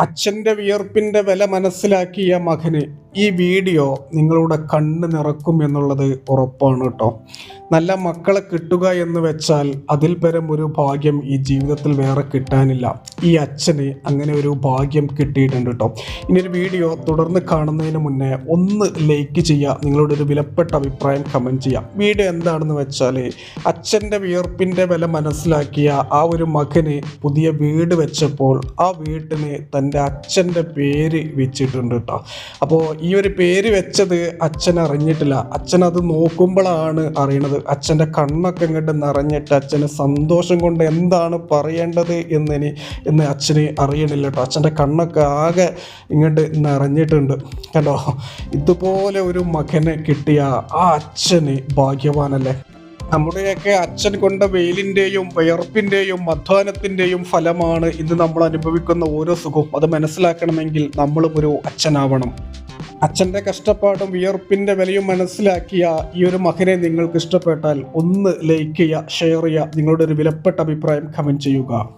അച്ഛന്റെ വിയർപ്പിന്റെ വില മനസ്സിലാക്കിയ മകന്. ഈ വീഡിയോ നിങ്ങളുടെ കണ്ണ് നിറക്കും എന്നുള്ളത് ഉറപ്പാണ് കേട്ടോ. നല്ല മക്കളെ കിട്ടുക എന്ന് വെച്ചാൽ അതിൽ പരം ഒരു ഭാഗ്യം ഈ ജീവിതത്തിൽ വേറെ കിട്ടാനില്ല. ഈ അച്ഛന് അങ്ങനെ ഒരു ഭാഗ്യം കിട്ടിയിട്ടുണ്ട് കേട്ടോ. ഇനി ഒരു വീഡിയോ തുടർന്ന് കാണുന്നതിന് മുന്നേ ഒന്ന് ലൈക്ക് ചെയ്യുക. നിങ്ങളുടെ ഒരു വിലപ്പെട്ട അഭിപ്രായം കമന്റ് ചെയ്യുക. വീഡിയോ എന്താണെന്ന് വെച്ചാൽ അച്ഛന്റെ വിയർപ്പിന്റെ വില മനസ്സിലാക്കിയ ആ ഒരു മകന് പുതിയ വീട് വെച്ചപ്പോൾ ആ വീട്ടിന് തന്റെ അച്ഛന്റെ പേര് വെച്ചിട്ടുണ്ട് കേട്ടോ. അപ്പോൾ ഈ ഒരു പേര് വെച്ചത് അച്ഛൻ അറിഞ്ഞിട്ടില്ല അച്ഛൻ അത് നോക്കുമ്പോഴാണ് അറിയണത്. അച്ഛന്റെ കണ്ണൊക്കെ ഇങ്ങോട്ട് നിറഞ്ഞിട്ട് അച്ഛന് സന്തോഷം കൊണ്ട് എന്താണ് പറയേണ്ടത് എന്നിനി എന്ന് അച്ഛന് അറിയണില്ല കേട്ടോ. അച്ഛന്റെ കണ്ണൊക്കെ ആകെ ഇങ്ങോട്ട് നിറഞ്ഞിട്ടുണ്ട്. കേട്ടോ ഇതുപോലെ ഒരു മകനെ കിട്ടിയ ആ അച്ഛന് ഭാഗ്യവാനല്ലേ? നമ്മുടെയൊക്കെ അച്ഛൻ കൊണ്ട വെയിലിന്റെയും വിയർപ്പിന്റെയും അധ്വാനത്തിന്റെയും ഫലമാണ് ഇന്ന് നമ്മൾ അനുഭവിക്കുന്ന ഓരോ സുഖവും. അത് മനസ്സിലാക്കണമെങ്കിൽ നമ്മളും ഒരു അച്ഛനാവണം. അച്ഛന്റെ കഷ്ടപ്പാടും വിയർപ്പിന്റെ വിലയും മനസ്സിലാക്കിയ ഈ ഒരു മകനെ നിങ്ങൾക്ക് ഇഷ്ടപ്പെട്ടാൽ ഒന്ന് ലൈക്ക് ചെയ്യുക ഷെയർ ചെയ്യുക. നിങ്ങളുടെ ഒരു വിലപ്പെട്ട അഭിപ്രായം കമന്റ് ചെയ്യുക.